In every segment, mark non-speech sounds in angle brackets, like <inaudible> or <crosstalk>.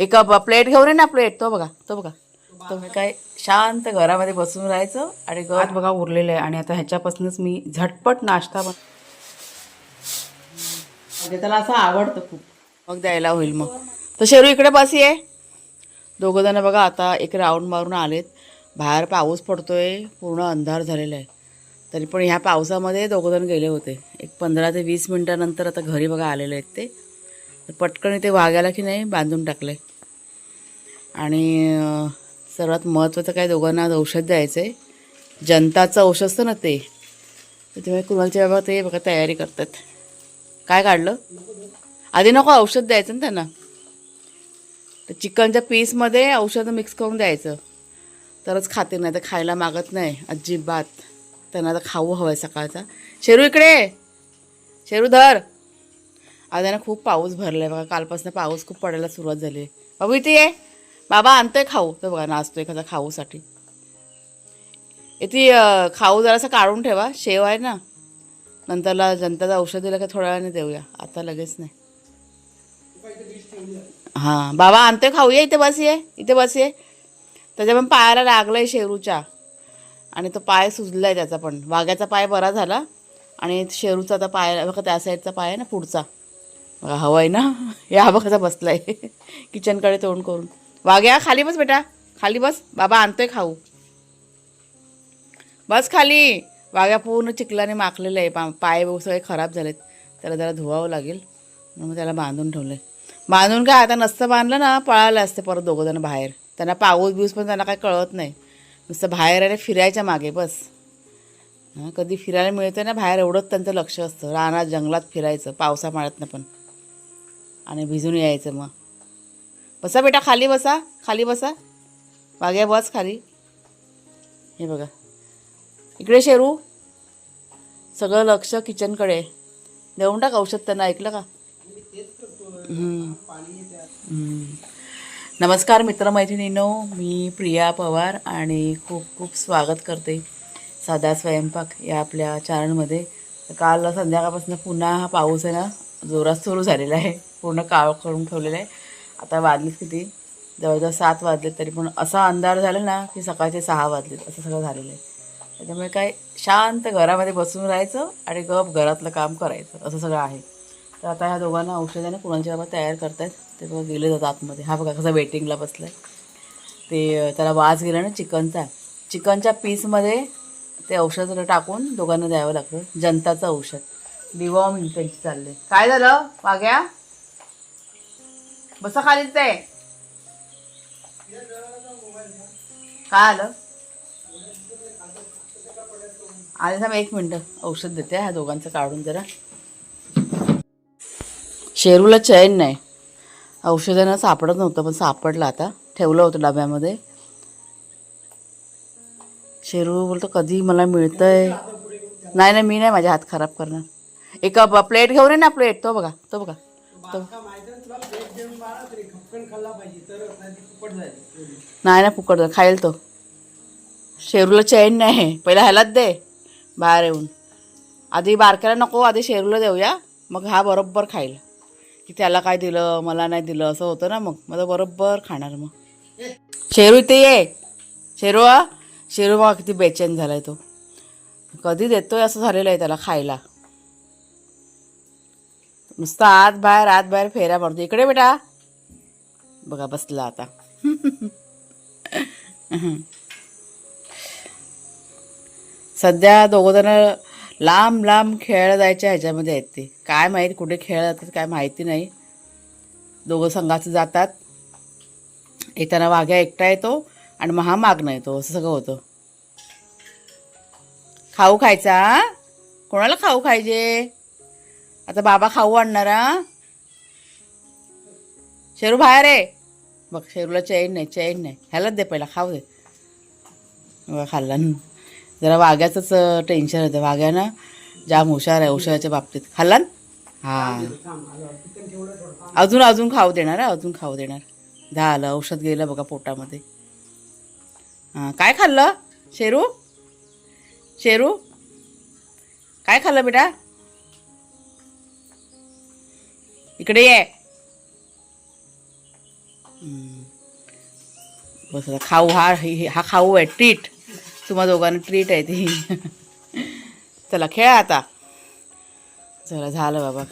एक प्लेट घेऊन ये ना प्लेट. तो बघा तो बघा. तो मी काय शांत घरामध्ये बसून राहायचं आणि गवत बघा उरलेलं आहे. आणि आता ह्याच्यापासूनच मी झटपट नाश्ता बन म्हणजे त्याला असं आवडतं खूप. मग द्यायला होईल मग. तर शेरू इकडे बस ये दोघं जण बघा आता एक राऊंड मारून आलेत. बाहेर पाऊस पडतोय पूर्ण अंधार झालेला आहे. तरी पण ह्या पावसामध्ये दोघं जण गेले होते. एक पंधरा ते वीस मिनटानंतर आता घरी बघा आलेले आहेत ते. पटकन इथे वाघाला की नाही बांधून टाकले आणि सर्वात महत्त्वाचं काय दोघांना आज औषध द्यायचं आहे जनताचं औषध असतं ना ते. तर तुम्ही बाबा ते बघा तयारी करतात. काय काढलं? आधी नको औषध द्यायचं ना त्यांना. तर चिकनच्या पीसमध्ये औषधं मिक्स करून द्यायचं. तरच खाते नाही तर खायला मागत नाही अजिबात. त्यांना आता खाऊ हवं आहे सकाळचा. शेरू इकडे शेरू धर. आज ना खूप पाऊस भरला आहे बघा. कालपासून पाऊस खूप पडायला सुरुवात झाली आहे. बाबू इथे ये. बाबा आणतोय खाऊ. तर बघा नाचतोय एखादा खाऊसाठी. इथे खाऊ जरासा काढून ठेवा. शेव आहे ना. नंतरला जनताचं औषध दिलं का थोड्या वेळाने देऊया. आता लगेच नाही. हां. बाबा आणतोय खाऊ. ये इथे बस ये. इथे बस ये. त्याच्या पण पायाला लागलं आहे शेरूच्या. आणि तो पाय सुजला आहे त्याचा पण. वाघ्याचा पाय बरा झाला. आणि शेरूचा आता पाय बघा त्या साईडचा पाय आहे ना पुढचा. बघा हवा आहे ना. <laughs> या बघा बसला आहे किचनकडे तोंड करून. वाघ्या खाली बस बेटा. खाली बस. बाबा आणतोय खाऊ. बस खाली. वाघ्या पूर्ण चिखलाने माखलेलं आहे. पा पाय सगळे खराब झालेत. त्याला जरा धुवावं लागेल. म्हणून त्याला बांधून ठेवलं आहे बांधून काय आता नसतं बांधलं ना पळालं असते परत दोघं जण बाहेर. त्यांना पाऊस बिऊस पण त्यांना काही कळत नाही. नुसतं बाहेर आले फिरायच्या मागे बस. हां कधी फिरायला मिळतं ना बाहेर एवढंच त्यांचं लक्ष असतं. रानात जंगलात फिरायचं पावसा पाण्यातनं पण. आणि भिजून यायचं मग. बसा बेटा खाली बसा खाली बसा. वाघ्या बस खाली. हे बघा. इकडे शेरू. सगळं लक्ष किचनकडे. देऊन टाक औषध त्यांना ऐकलं का? नमस्कार मित्रमैत्रिणीनो मी प्रिया पवार आणि खूप खूप स्वागत करते साधा स्वयंपाक या आपल्या चॅनलमध्ये. काल संध्याकाळपासून पुन्हा हा पाऊस आहे ना जोरात सुरू झालेला आहे. पूर्ण काळ करून ठेवलेला आहे. आता वाजलीच किती? जवळजवळ सात वाजले तरी पण असा अंधार झाला ना की सकाळचे सहा वाजलेत असं सगळं झालेलं आहे. त्याच्यामुळे काय शांत घरामध्ये बसून राहायचं आणि गप घरातलं काम करायचं असं सगळं आहे. तर आता ह्या दोघांना औषधाने कुणाच्या बाबा तयार करतायत ते बघा गेले जातात आतमध्ये. हा बघा कसा वेटिंगला बसला आहे ते त्याला वास गेला ना चिकनचा. चिकनच्या पीसमध्ये ते औषध टाकून दोघांना द्यावं लागतं. जनताचं औषध. डिवॉर्म त्यांची चालले काय झालं? वाघ्या? बस खालीच आहे. काय आलं? आले थांब एक मिनटं. औषध देते ह्या दोघांचं काढून जरा. शेरूला चैन नाही. औषधांना सापडत नव्हतं पण सापडलं आता. ठेवलं होतं डब्यामध्ये. शेरू बोलतो कधी मला मिळतंय? नाही नाही मी नाही माझे हात खराब करणार. एक प्लेट घेऊन ये ना प्लेट. तो बघा तो बघा. तो नाही ना फुकट जाईल, खाईल तो. शेरूला चैन नाही. पहिला ह्यालाच दे. बाहेर येऊन. आधी बारक्याला नको आधी शेरूला देऊया. मग हा बरोबर खाईल. की त्याला काय दिलं मला नाही दिलं असं होतं ना मग. मग बरोबर खाणार मग. शेरू इथे ये. शेरू शेरू बघा किती बेचैन झालाय तो. कधी देतोय असं झालेलं आहे त्याला खायला. नुसतं आत बाहेर आत बाहेर फेऱ्या मारतो इकडे बेटा. बघा बसला आता सध्या दोघं जण लांब लांब खेळायला जायच्या ह्याच्यामध्ये आहेत ते. काय माहीत कुठे खेळायला जातात काय माहिती नाही. दोघं संघाचं जातात. येताना वाघ्या एकटा येतो आणि मग मागणं येतो असं सगळं होतं. खाऊ खायचा कोणाला खाऊ खायचे? आता बाबा खाऊ आणणार शेरू बाहेर आहे बघ शेरूला चैन नाही चैन नाही. ह्यालाच दे पहिला खाऊ दे. बघा खाल्ला. जरा वाघ्याचंच टेन्शन होतं. वाघ्यानं जाम हुशार आहे औषधाच्या बाबतीत. खाल्ला? हां. हा अजून अजून खाऊ देणार अजून खाऊ देणार. झालं औषध गेलं बघा पोटामध्ये. हां काय खाल्लं? शेरू? शेरू? काय खाल्लं बेटा? इकडे ये. बस खाऊ हा हे- हा खाऊ आहे ट्रीट तुम्हा दोघांना ट्रीट आहे ती. चला खेळा आता. चला झालं बाबा.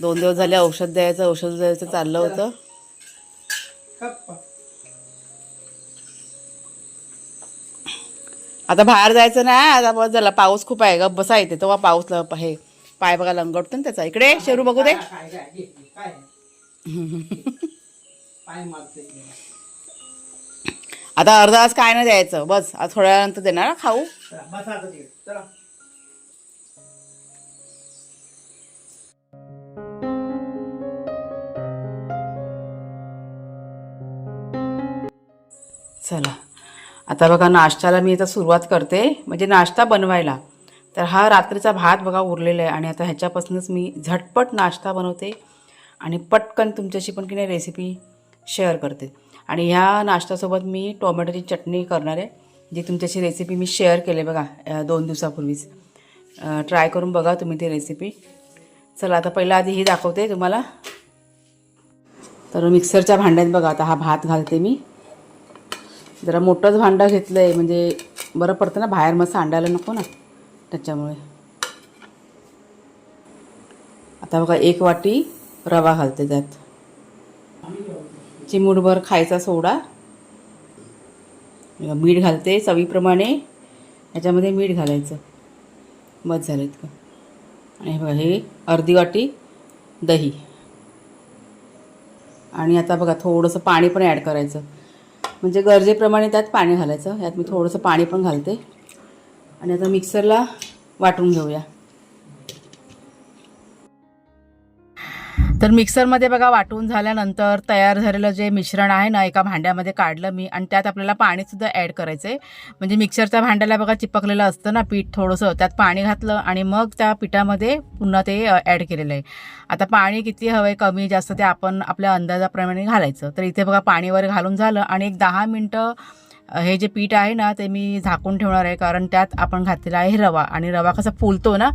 दोन दिवस झाले औषध द्यायचं औषध द्यायचं चाललं होतं. आता बाहेर जायचं नाही आता बस झाला पाऊस खूप आहे ग. बसा येते तेव्हा पाऊस हे पाय बघा लंगडतो ना त्याचा. इकडे शेरू बघू दे. <laughs> पाय आता अर्धा तास काय नाही द्यायचं. बस आता थोड्या वेळानंतर देणार खाऊ. चला बसा आता तिकडे. चला. चला. आता बघा नाश्त्याला मी आता सुरुवात करते. म्हणजे नाश्ता बनवायला. तर हा रात्रीचा भात बघा उरलेला आहे. आणि आता ह्याच्यापासूनच मी झटपट नाश्ता बनवते. आणि पटकन तुमच्याशी पण की नाही रेसिपी शेअर करते. आणि ह्या नाश्त्यासोबत मी टोमॅटोची चटणी करणार आहे जी तुमच्याशी रेसिपी मी शेअर केली बघा दोन दिवसापूर्वीच. ट्राय करून बघा तुम्ही ती रेसिपी चला आता पहिला आधी ही दाखवते तुम्हाला. तर मिक्सरच्या भांड्यात बघा आता हा भात घालते मी. जरा मोठंच भांडं घेतलं आहे म्हणजे बरं पडतं ना बाहेर मग सांडायला नको ना त्याच्यामुळे. आता बघा एक वाटी रवा घालते त्यात. चिमूटभर खायचा सोडा. मीठ घालते चवीप्रमाणे. ह्याच्यामध्ये मीठ घालायचं. बस झालं इतकं. आणि हे बघा हे अर्धी वाटी दही. आणि आता बघा थोडंसं पाणी पण ॲड करायचं. म्हणजे गरजेप्रमाणे त्यात पाणी घालायचं. यात मी थोडंसं पाणी पण घालते. आणि आता मिक्सरला वाटून घेऊया. तर मिक्सरमध्ये बघा वाटून झाल्यानंतर तयार झालेलं जे मिश्रण आहे ना एका भांड्यामध्ये काढलं मी आणि त्यात आपल्याला पाणीसुद्धा ॲड करायचं आहे म्हणजे मिक्सरच्या भांड्याला बघा चिपकलेलं असतं ना पीठ थोडंसं त्यात पाणी घातलं आणि मग त्या पिठामध्ये पुन्हा ते ॲड केलेलं आहे. आता पाणी किती हवं आहे कमी जास्त ते आपण आपल्या अंदाजाप्रमाणे घालायचं. तर इथे बघा पाणी वगैरे घालून झालं आणि एक दहा मिनटं हे जे पीठ आहे ना ते मी झाकून ठेवणार आहे कारण त्यात आपण घातलेला आहे रवा आणि रवा कसा फुलतो ना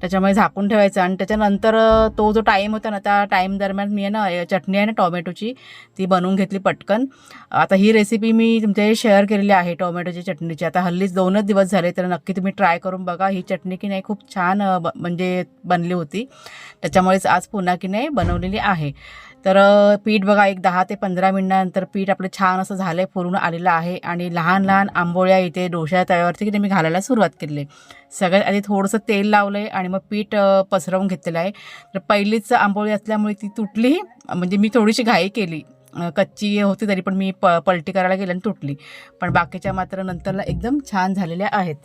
त्याच्यामुळे झाकून ठेवायचं. आणि त्याच्यानंतर तो जो टाईम होता ना त्या टाईम दरम्यान मी आहे ना चटणी आहे ना टोमॅटोची ती बनवून घेतली पटकन. आता ही रेसिपी मी तुमच्या शेअर केलेली आहे टोमॅटोची चटणीची. आता हल्लीच दोनच दिवस झाले तर नक्की तुम्ही ट्राय करून बघा. ही चटणी की नाही खूप छान ब- म्हणजे बनली होती. त्याच्यामुळेच आज पुन्हा की नाही बनवलेली आहे. तर पीठ बघा एक दहा ते पंधरा मिनिटानंतर पीठ आपलं छान असं झालं आहे फुरून आलेलं आहे आणि लहान लहान आंबोळ्या इथे डोशा तव्यावरती की मी घालायला सुरुवात केली. आहे सगळ्यात आधी थोडंसं तेल लावलं आहे आणि मग पीठ पसरवून घेतलेलं आहे. तर पहिलीच आंबोळी असल्यामुळे ती तुटली म्हणजे मी थोडीशी घाई केली. कच्ची होती तरी पण मी प पलटी करायला गेली आणि तुटली. पण बाकीच्या मात्र नंतरला एकदम छान झालेल्या आहेत.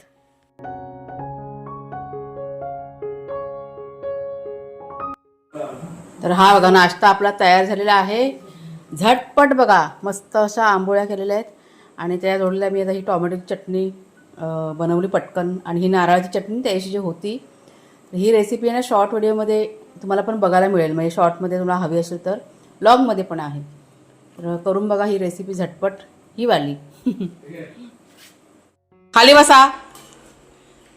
तर हा बघा नाश्ता आपला तयार झालेला आहे. झटपट बघा मस्त अशा आंबोळ्या केलेल्या आहेत. आणि त्या जोडल्या मी आता ही टॉमॅटोची चटणी बनवली पटकन. आणि ही नारळाची चटणी त्याची जी होती ही रेसिपी आहे ना शॉर्ट व्हिडिओमध्ये तुम्हाला पण बघायला मिळेल. म्हणजे शॉर्टमध्ये तुम्हाला हवी असेल तर ब्लॉगमध्ये पण आहे. तर करून बघा ही रेसिपी झटपट. ही वाली. <laughs> खाली बसा.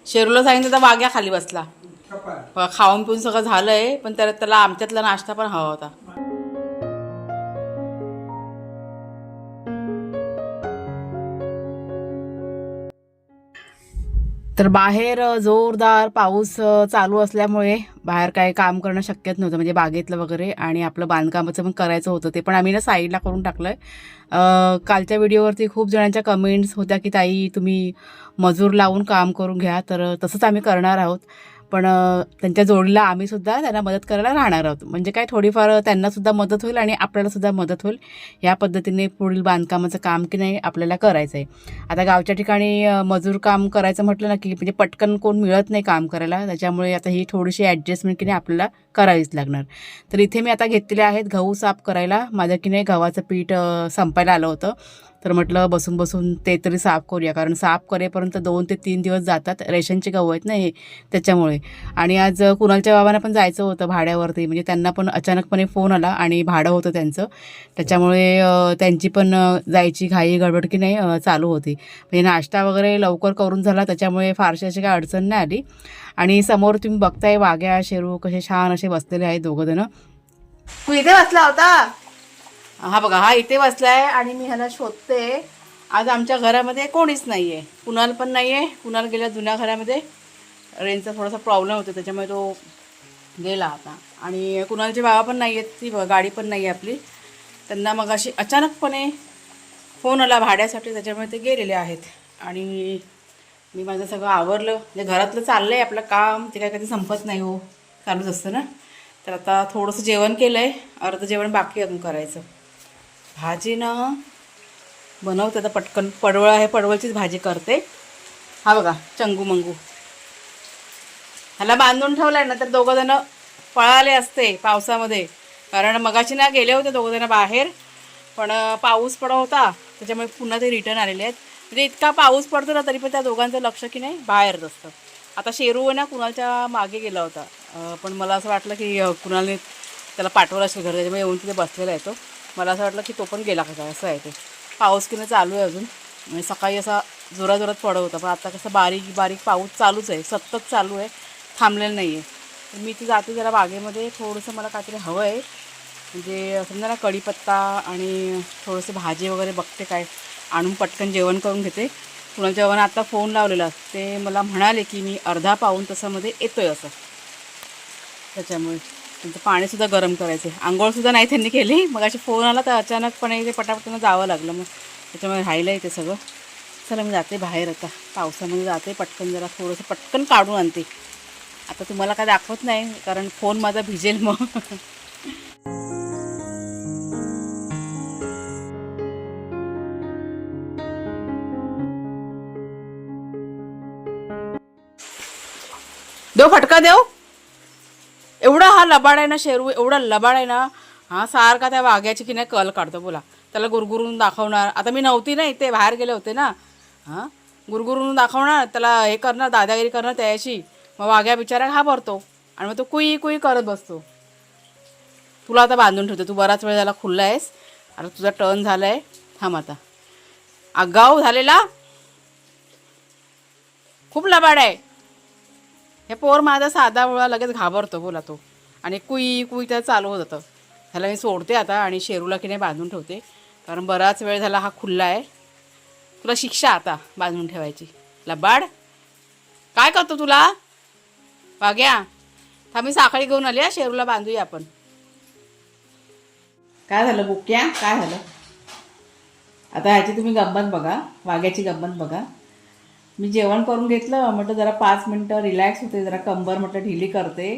शेरूला सांगितलं तर वाग्या खाली बसला. खाऊन पिऊन सगळं झालंय पण त्याला त्याला आमच्यातला नाश्ता पण हवा होता. तर बाहेर जोरदार पाऊस चालू असल्यामुळे बाहेर काही काम करणं शक्यच नव्हतं म्हणजे बागेतलं वगैरे आणि आपलं बांधकामाचं पण करायचं होतं ते. पण आम्ही ना साईडला करून टाकलं आहे कालच्या व्हिडिओवरती खूप जणांच्या कमेंट्स होत्या की ताई तुम्ही मजूर लावून काम करून घ्या. तर तसंच आम्ही करणार आहोत. पण त्यांच्या जोडीला आम्ही सुद्धा त्यांना मदत करायला राहणार आहोत. म्हणजे काय थोडीफार त्यांना सुद्धा मदत होईल आणि आपल्याला सुद्धा मदत होईल. या पद्धतीने पुढील बांधकामाचं काम की नाही आपल्याला करायचं आहे आता गावच्या ठिकाणी मजूर काम करायचं म्हटलं ना की म्हणजे पटकन कोण मिळत नाही काम करायला. त्याच्यामुळे आता ही थोडीशी ॲडजस्टमेंट की नाही आपल्याला करावीच लागणार. तर इथे मी आता घेतलेले आहेत गहू साफ करायला. माझं की नाही गव्हाचं पीठ संपायला आलं होतं. तर म्हटलं बसून बसून ते तरी साफ करूया. कारण साफ करेपर्यंत दोन ते तीन दिवस जातात. रेशनचे गहू आहेत ना हे त्याच्यामुळे. आणि आज कुणालच्या बाबांना पण जायचं होतं भाड्यावरती. म्हणजे त्यांना पण अचानकपणे फोन आला आणि भाडं होतं त्यांचं. त्याच्यामुळे त्यांची पण जायची घाई गडबड की नाही चालू होती. म्हणजे नाश्ता वगैरे लवकर करून झाला. त्याच्यामुळे फारशी अशी काही अडचण नाही आली. आणि समोर तुम्ही बघताय वाघ्या शेरू कसे छान असे बसलेले आहेत दोघं जण. तू इथे बसला होता? हा बघा हा इथे बसलाय आणि मी ह्याला शोधते. आज आमच्या घरामध्ये कोणीच नाही आहे कुणाल पण नाही आहे कुणाल गेल्या जुन्या घरामध्ये. रेंजचा थोडासा प्रॉब्लेम होतो त्याच्यामुळे तो गेला आता. आणि कुणालचे बाबा पण नाही आहेत ती गाडी पण नाही आहे आपली. त्यांना मग अशी अचानकपणे फोन आला भाड्यासाठी त्याच्यामुळे ते गेलेले आहेत. आणि मी माझं सगळं आवरलं. म्हणजे घरातलं चाललं आहे आपलं काम ते काय कधी संपत नाही हो. चालूच असतं ना. तर आता थोडंसं जेवण केलं आहे अर्ध जेवण बाकी अजून करायचं. भाजी ना बनवते. आता पटकन पडवळ आहे. पडवळचीच भाजी करते. हा बघा चंगू मंगू. ह्याला बांधून ठेवलाय ना तर दोघं जण पळाले असते पावसामध्ये. कारण मगाशी ना गेले होते दोघंजणं बाहेर. पण पाऊस पडा होता. त्याच्यामुळे पुन्हा ते रिटर्न आलेले आहेत. म्हणजे इतका पाऊस पडतो ना तरी पण त्या दोघांचं लक्ष की नाही बाहेरच असतं आता शेरू आहे ना कुणालच्या मागे गेला होता. पण मला असं वाटलं की अं, कुणालने त्याला पाठवलं असेल घर त्याच्यामुळे येऊन तिथे बसलेला आहे तो. मला असं वाटलं की तो पण गेला का असं आहे ते. पाऊस की नाही चालू आहे अजून. म्हणजे सकाळी असा जोराजोरात पडत होता. पण आता कसं बारीक बारीक पाऊस चालूच आहे. सतत चालू आहे. थांबलेलं नाही आहे. तर मी ती जाते जरा बागेमध्ये. थोडंसं मला काहीतरी हवं आहे. म्हणजे समजा ना कढीपत्ता आणि थोडंसं भाजी वगैरे बघते काय. आणून पटकन जेवण करून घेते. पुन्हा जेवण आता फोन लावलेला. ते मला म्हणाले की मी अर्धा पाऊन तासामध्ये येतो आहे असं. त्याच्यामुळे त्यांचं पाणीसुद्धा गरम करायचं आहे आंघोळसुद्धा नाही त्यांनी केली. मग अशी फोन आला तर अचानकपणे ते पटापटनं जावं लागलं मग. त्याच्यामुळे राहिलं आहे ते सगळं. चला मी जाते बाहेर आता. पावसामध्ये जाते पटकन जरा थोडंसं पटकन काढून आणते. आता तुम्हाला काय दाखवत नाही कारण फोन माझा भिजेल मग. देव फटका देव. एवढा हा लबाड आहे ना शेरू एवढा लबाड आहे ना हा सारखा त्या वाघ्याची की नाही कल काढतो बोला. त्याला गुरगुरून दाखवणार. आता मी नव्हती ना इथे बाहेर गेले होते ना. हां? गुरगुरून दाखवणार त्याला हे करणार दादागिरी करणार त्याशी मग वाघ्या बिचारा घाबरतो आणि मग तो कुई कुई करत बसतो. तुला आता बांधून ठेवतो. तू बराच वेळ झाला खुल्ला आहेस. आता तुझा टर्न झाला आहे थांब आता. आगाऊ झालेला. खूप लबाड आहे. हे पोर माझा साधा मुळा लगेच घाबरतो बोला तो. आणि कुई कुई तर चालू होत होतं. ह्याला मी सोडते आता आणि शेरूला की नाही बांधून ठेवते. कारण बराच वेळ झाला हा खुल्ला आहे. तुला शिक्षा आता बांधून ठेवायची. लबाड. काय करतो तुला? वाघ्या. थांब मी साखळी घेऊन आली शेरूला बांधूया आपण. काय झालं बुक्या? काय झालं? आता ह्याची तुम्ही गंमत बघा. वाघ्याची गंमत बघा. मी जेवण करून घेतलं म्हटलं जरा पाच मिनटं रिलॅक्स होते जरा कंबर म्हटलं ढिली करते.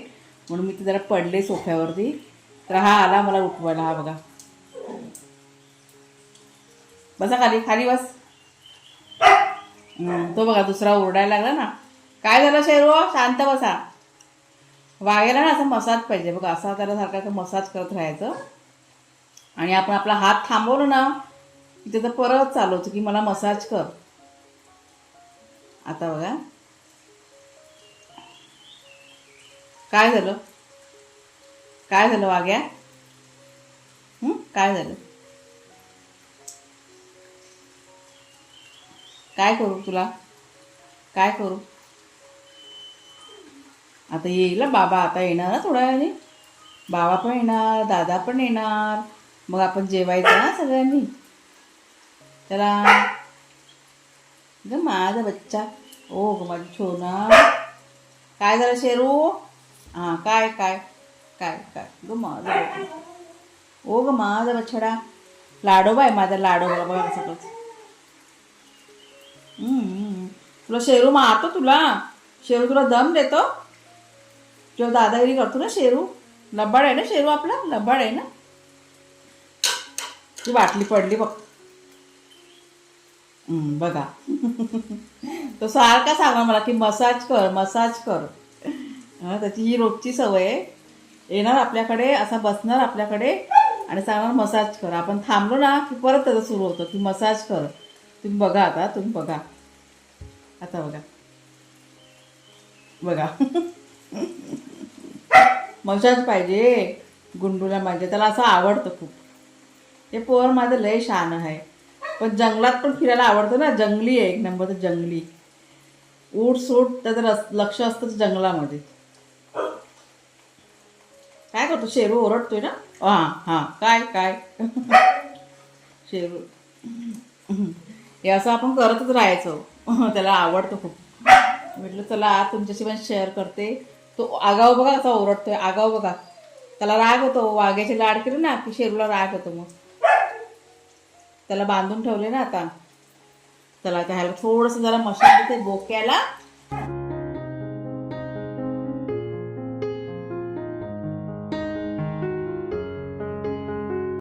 म्हणून मी ते जरा पडले सोफ्यावरती. तर हा आला मला उठवायला हा बघा. बसा खाली खाली बस. तो बघा दुसरा ओरडायला लागला ना. काय झालं शेरो? शांत बसा. वागेला ना असं मसाज पाहिजे. बघा असा त्याला सारखा असं मसाज करत राहायचं. आणि आपण आपला हात थांबवलो ना की त्याचं परत चालवतो की मला मसाज कर. आता बघा. काय झालं? काय झालं वाग्या? काय झालं? काय करू तुला? काय करू? आता येईल बाबा आता येणार ना थोड्या वेळाने. बाबा पण येणार दादा पण येणार. मग आपण जेवायचं ना सगळ्यांनी? त्याला ग माझा बच्चा. ओ ग माझी छोना काय झालं शेरू? हां काय काय काय काय. ग माझा ओ ग माझा बछडा. लाडोबा आहे माझा लाडोबा. बघा कसं तुला शेरू मारतो तुला. शेरू तुला दम देतो. किंवा दादागिरी करतो ना शेरू? लबाड आहे ना शेरू आपला? लबाड आहे ना? ती बाटली पडली बघ. बघा. तो सारखा सांगा मला की मसाज कर मसाज कर. त्याची ही रोजची सवय आहे. येणार आपल्याकडे असा बसणार आपल्याकडे आणि सांगणार मसाज कर. आपण थांबलो ना की परत त्याचं सुरू होतं की मसाज कर. तुम्ही बघा आता तुम्ही बघा. आता बघा. बघा. मसाज पाहिजे. गुंडूला माझ्या त्याला असं आवडतं खूप. हे पोर माझं लय शान आहे. पण जंगलात पण फिरायला आवडतं ना. जंगली आहे एक नंबर तर जंगली. ऊट सूट त्याचं रस- लक्ष असतं जंगलामध्ये. काय करतो? शेरू ओरडतोय ना? हां हां. काय काय? शेरू. हे असं आपण करतच राहायचो. त्याला आवडतं खूप. म्हटलं चला तुमच्याशी पण शेअर करते. तो आगाव बघा असा ओरडतोय. आगाव बघा. त्याला राग होतो. वाघ्याचे लाड केले ना की शेरूला राग होतो मग. त्याला बांधून ठेवले ना आता. त्याला आता ह्याला थोडंसं जरा मशीन देते बोक्याला.